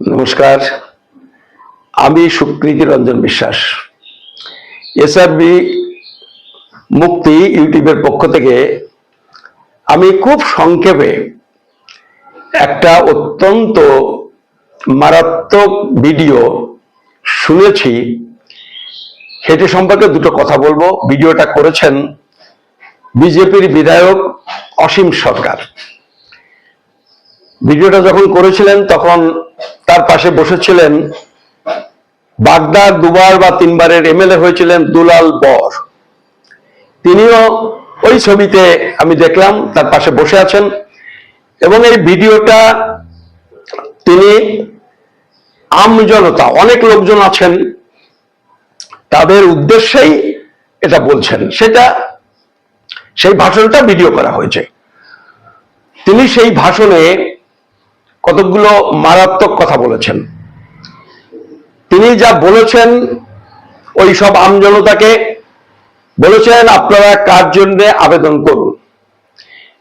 নমস্কার। আমি সুকৃতি রঞ্জন বিশ্বাস। এসআরবি মুক্তি ইউটিউবের পক্ষ থেকে আমি খুব সংক্ষেপে একটা অত্যন্ত মারাত্মক ভিডিও শুনেছি। সেটি সম্পর্কে দুটো কথা বলব। ভিডিওটা করেছেন বিজেপির বিধায়ক অসীম সরকার। ভিডিওটা যখন করেছিলেন, তখন তার পাশে বসেছিলেন বাগদার দুবার বা তিনবারের এমএলএ হয়েছিলেন দুলাল বর। তিনিও ওই ছবিতে আমি দেখলাম, তার পাশে বসে আছেন এবং এই ভিডিওটা তিনি আমজনতা অনেক লোকজন আছেন, তাদের উদ্দেশ্যেই এটা বলছেন। সেটা, সেই ভাষণটা ভিডিও করা হয়েছে। তিনি সেই ভাষণে কতগুলো মারাত্মক কথা বলেছেন। তিনি যা বলেছেন, ওই সব আমজনতাকে বলেছেন, আপনারা কার জন্য আবেদন করুন।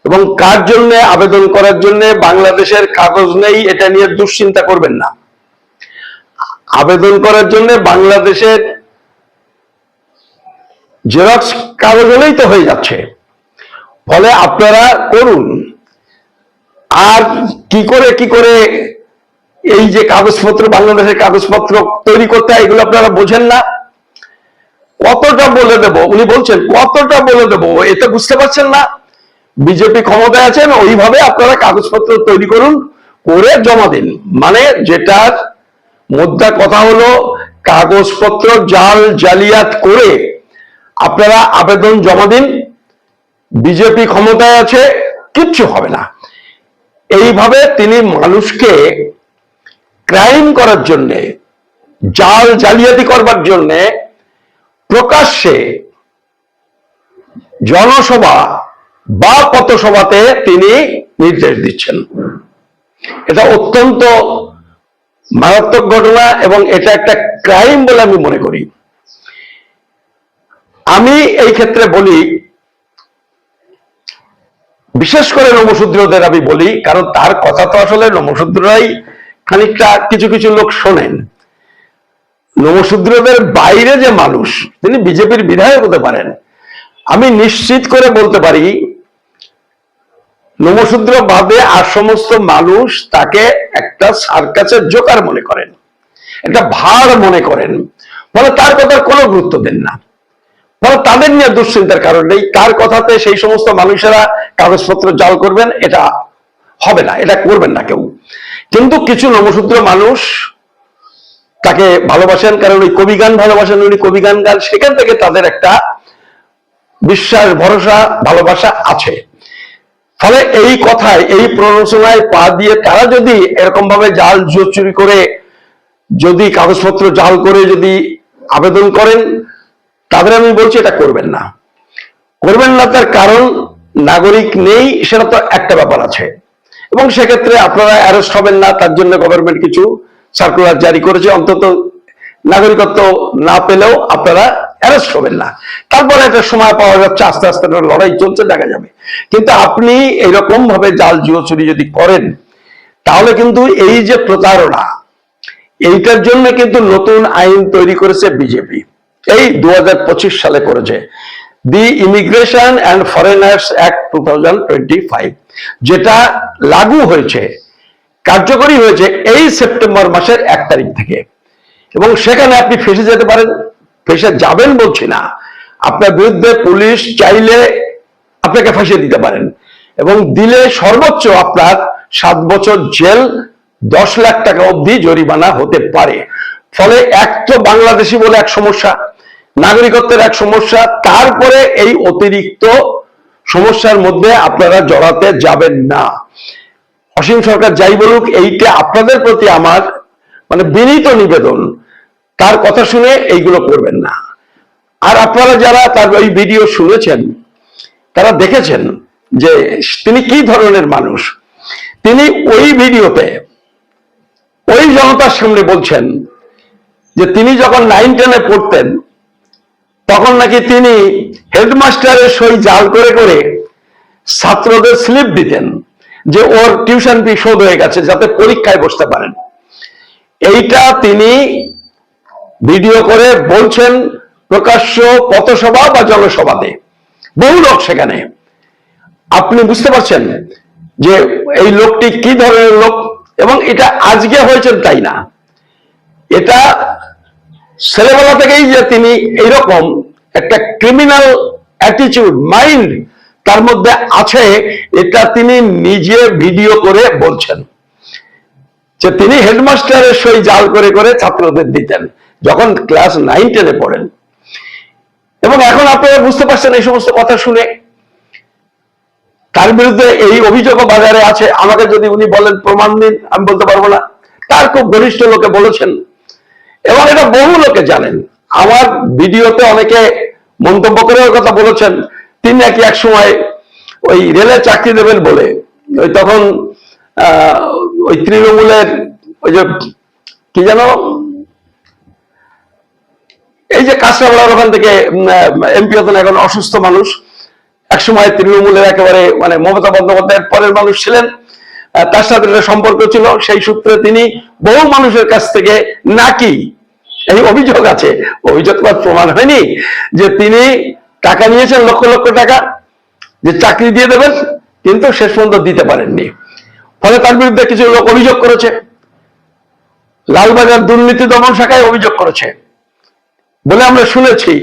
এবং কার জন্য আবেদন করার জন্য বাংলাদেশের কাগজ নেই, এটা নিয়ে দুশ্চিন্তা করবেন না। আবেদন করার জন্য বাংলাদেশের জেরক্স কাগজ হলেই তো হয়ে যাচ্ছে। ফলে আপনারা করুন। আর কি করে কি করে এই যে কাগজপত্র, বাংলাদেশের কাগজপত্র তৈরি করতে এগুলো আপনারা বোঝেন না। কতটা বলে দেব? উনি বলছেন, কতটা বলে দেব? এটা বুঝতে পারছেন না। বিজেপি ক্ষমতায় আছেন, ওইভাবে আপনারা কাগজপত্র তৈরি করুন, করে জমা দিন। মানে যেটার মুদ্রা কথা হলো, কাগজপত্র জাল জালিয়াত করে আপনারা আবেদন জমা দিন। বিজেপি ক্ষমতায় আছে, কিচ্ছু হবে না। এইভাবে তিনি মানুষকে ক্রাইম করার জন্যে, জাল জালিয়াতি করবার জন্যে প্রকাশ্যে জনসভা বা পথসভাতে তিনি নির্দেশ দিচ্ছেন। এটা অত্যন্ত মারাত্মক ঘটনা এবং এটা একটা ক্রাইম বলে আমি মনে করি। আমি এই ক্ষেত্রে বলি বিশেষ করে নমশূদ্রদের আমি বলি, কারণ তার কথা তো আসলে নমশূদ্ররাই খানিকটা কিছু কিছু লোক শোনেন। নমশূদ্রদের বাইরে যে মানুষ, তিনি বিজেপির বিধায়ক হতে পারেন। আমি নিশ্চিত করে বলতে পারি নমশূদ্র বাদে আর সমস্ত মানুষ তাকে একটা সার্কাসের জোকার মনে করেন, একটা ভার মনে করেন। ফলে তার কথার কোনো গুরুত্ব দেন না। ফলে তাদের নিয়ে দুশ্চিন্তার কারণ নেই। তার কথাতে সেই সমস্ত মানুষেরা কাগজপত্র জাল করবেন, এটা হবে না, এটা করবেন না কেউ। কিন্তু কিছু নমসূত্র মানুষ তাকে ভালোবাসেন, কারণ ওই কবি গান ভালোবাসেন, উনি কবি গান গান সেখান থেকে তাদের একটা বিশ্বাস, ভরসা, ভালোবাসা আছে। ফলে এই কথায়, এই প্ররোচনায় পা দিয়ে তারা যদি এরকম ভাবে জাল জুয়ো চুরি করে, যদি কাগজপত্র জাল করে যদি আবেদন করেন তাদের আমি বলছি এটা করবেন না। করবেন না তার কারণ নাগরিক নেই, সেটা তো একটা ব্যাপার আছে। এবং সেক্ষেত্রে আপনারা অ্যারেস্ট হবেন না, তার জন্য গভর্নমেন্ট কিছু সার্কুলার জারি করেছে। অন্তত নাগরিকত্ব না পেলেও আপনারা অ্যারেস্ট হবেন না। তারপরে একটা সময় পাওয়া যাচ্ছে, আস্তে আস্তে একটা লড়াই চলছে, দেখা যাবে। কিন্তু আপনি এরকম ভাবে জাল জুয়ো চুরি যদি করেন, তাহলে কিন্তু এই যে প্রতারণা, এইটার জন্য কিন্তু নতুন আইন তৈরি করেছে বিজেপি। এই দু হাজার পঁচিশ সালে করেছে। The immigration and foreigners act two যেটা লাগু হয়েছে, কার্যকরী হয়েছে এই সেপ্টেম্বর মাসের এক তারিখ থেকে। এবং সেখানে আপনি ফেসে যেতে পারেন, ফেসে যাবেন বলছি না। আপনার বিরুদ্ধে পুলিশ চাইলে আপনাকে ফাঁসিয়ে দিতে পারেন এবং দিলে সর্বোচ্চ আপনার সাত বছর জেল, দশ লাখ টাকা অবধি জরিমানা হতে পারে। ফলে এক তো বাংলাদেশি বলে এক সমস্যা নাগরিকত্বের এক সমস্যা, তারপরে এই অতিরিক্ত সমস্যার মধ্যে আপনারা জড়াতে যাবেন না। অসীম সরকার যাই বলুক, এইটা আপনাদের প্রতি আমার মানে বিনীত নিবেদন। তার কথা শুনে এইগুলো করবেন না। আর আপনারা যারা তার ওই ভিডিও শুনেছেন, তারা দেখেছেন যে তিনি কি ধরনের মানুষ। তিনি ওই ভিডিওতে ওই জনতার সামনে বলছেন যে তিনি যখন নাইন টেনে পড়তেন তখন নাকি তিনি হেডমাস্টারের সই জাল করে করে ছাত্রদের স্লিপ দিতেন যে ওর টিউশন ফি শোধ হয়ে গেছে যাতে পরীক্ষায় বসতে পারেন। এইটা তিনি ভিডিও করে বলছেন প্রকাশ্য পথসভা বা জনসভাতে। বহু লোক সেখানে। আপনি বুঝতে পারছেন যে এই লোকটি কি ধরনের লোক এবং এটা আজকে হয়েছেন তাই না? এটা ছেলেবেলা থেকেই যে তিনি এইরকম একটা ক্রিমিনাল অ্যাটিটিউড মাইন্ড তার মধ্যে আছে, এটা তিনি নিজে ভিডিও করে বলছেন। যে তিনি হেডমাস্টারের সই জাল করে করে ছাত্রদের দিতেন, যখন ক্লাস নাইন টেনে পড়েন। এবং এখন আপনারা বুঝতে পারছেন এই সমস্ত কথা শুনে। তার বিরুদ্ধে এই অভিযোগও বাজারে আছে। আমাকে যদি উনি বলেন প্রমাণ দিন, আমি বলতে পারব না। তার খুব ঘনিষ্ঠ লোকে বলেছেন এবং এটা বহু লোকে জানেন। আমার ভিডিওতে অনেকে মন্তব্য করে কথা বলেছেন, তিনি নাকি এক সময় ওই রেলে চাকরি দেবেন বলে, ওই তখন ওই তৃণমূলের ওই যে, কি যেন, এই যে কাঁচরাপাড়ার ওখান থেকে এমপি হতেন এখন অসুস্থ মানুষ একসময় তৃণমূলের একেবারে মানে মমতা বন্দ্যোপাধ্যায়ের পরের মানুষ ছিলেন তার সাথে সম্পর্ক ছিল, সেই সূত্রে তিনি বহু মানুষের কাছ থেকে নাকি এই অভিযোগ আছে। অভিযোগ তো প্রমাণ হয়নি যে তিনি টাকা নিয়েছেন, লক্ষ লক্ষ টাকা, যে চাকরি দিয়ে দেবেন, কিন্তু শেষ পর্যন্ত দিতে পারেননি। ফলে তার বিরুদ্ধে কিছু লোক অভিযোগ করেছে। লালবাজার দুর্নীতি দমন শাখায় অভিযোগ করেছে। বলে আমরা শুনেছি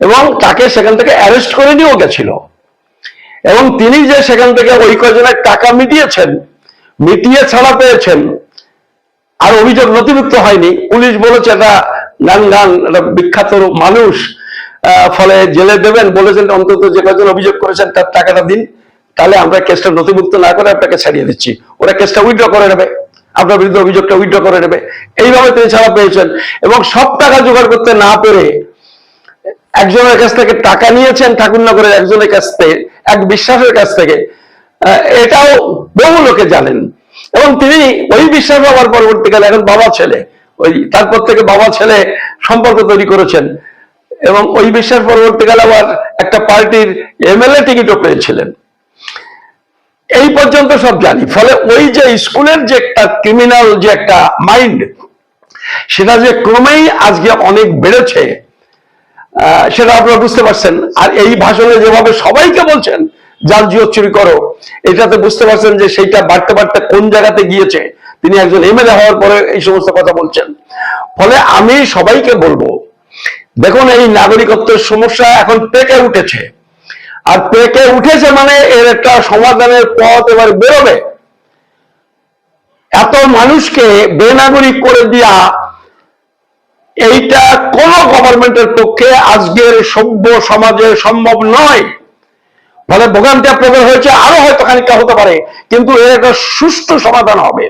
এবং তাকে সেখান থেকে অ্যারেস্ট করে নিয়েও গেছিল। এবং তিনি যে সেখান থেকে ওই কজনের টাকা মিটিয়েছেন, মিটিয়ে ছাড়া পেয়েছেন আর অভিযোগ নথিভুক্ত হয়নি। পুলিশ বলেছে এটা গান গান একটা বিখ্যাত মানুষ ফলে জেলে দেবেন বলেছেন, অন্তত যে কজন অভিযোগ করেছেন তার টাকাটা দিন। তাহলে আমরা কেসটা নথিভুক্ত না করে আপনাকে ছাড়িয়ে দিচ্ছি। ওরা কেসটা উইথড্র করে নেবে। আপনার বিরুদ্ধে অভিযোগটা উইথড্র করে নেবে। এইভাবে তিনি ছাড়া পেয়েছেন। এবং সব টাকা জোগাড় করতে না পেরে একজনের কাছ থেকে টাকা নিয়েছেন ঠাকুরনগরের একজনের কাছ থেকে, এক বিশ্বাসের কাছ থেকে। এটাও বহু লোকে জানেন। এবং তিনি ওই বিশ্বাস হওয়ার পরবর্তীকালে এখন বাবা ছেলে, ওই তারপর থেকে বাবা ছেলে সম্পর্ক তৈরি করেছেন। এবং ওই বিশ্বাস পরবর্তীকালে আবার একটা পার্টির এমএলএ টিকিটও পেয়েছিলেন। এই পর্যন্ত সব জানি। ফলে ওই যে স্কুলের যে একটা ক্রিমিনাল যে একটা মাইন্ড সেটা যে ক্রমেই আজকে অনেক বেড়েছে সেটা আপনারা বুঝতে পারছেন। আর এই ভাষণে যেভাবে সবাইকে বলছেন জাল জিও চুরি করো, এটাতে বুঝতে পারছেন যে সেইটা বাড়তে বাড়তে কোন জায়গাতে গিয়েছে? তিনি একজন এমএলএ হওয়ার পরে এই সমস্ত কথা বলছেন। ফলে আমি সবাইকে বলব, দেখুন এই নাগরিকত্বের সমস্যা এখন পেকে উঠেছে। আর পেকে উঠেছে মানে এর একটা সমাধানের পথ এবার বেরোবে। এত মানুষকে বেনাগরিক করে দিয়া এইটা কোন গভর্নমেন্টের পক্ষে আজকের সভ্য সমাজে সম্ভব নয়। ফলে ভোগান্তি আপনাদের হয়েছে, আরও হয়তো খানিকটা হতে পারে, কিন্তু এর একটা সুষ্ঠু সমাধান হবে।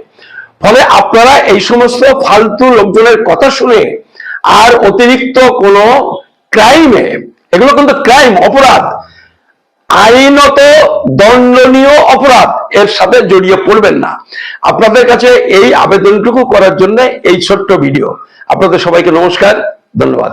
ফলে আপনারা এই সমস্ত ফালতু লোকজনের কথা শুনে আর অতিরিক্ত কোনো ক্রাইমে, এগুলো কিন্তু ক্রাইম, অপরাধ, আইনত দণ্ডনীয় অপরাধ, এর সাথে জড়িয়ে পড়বেন না। আপনাদের কাছে এই আবেদনটুকু করার জন্য এই ছোট্ট ভিডিও। আপনাদের সবাইকে নমস্কার, ধন্যবাদ।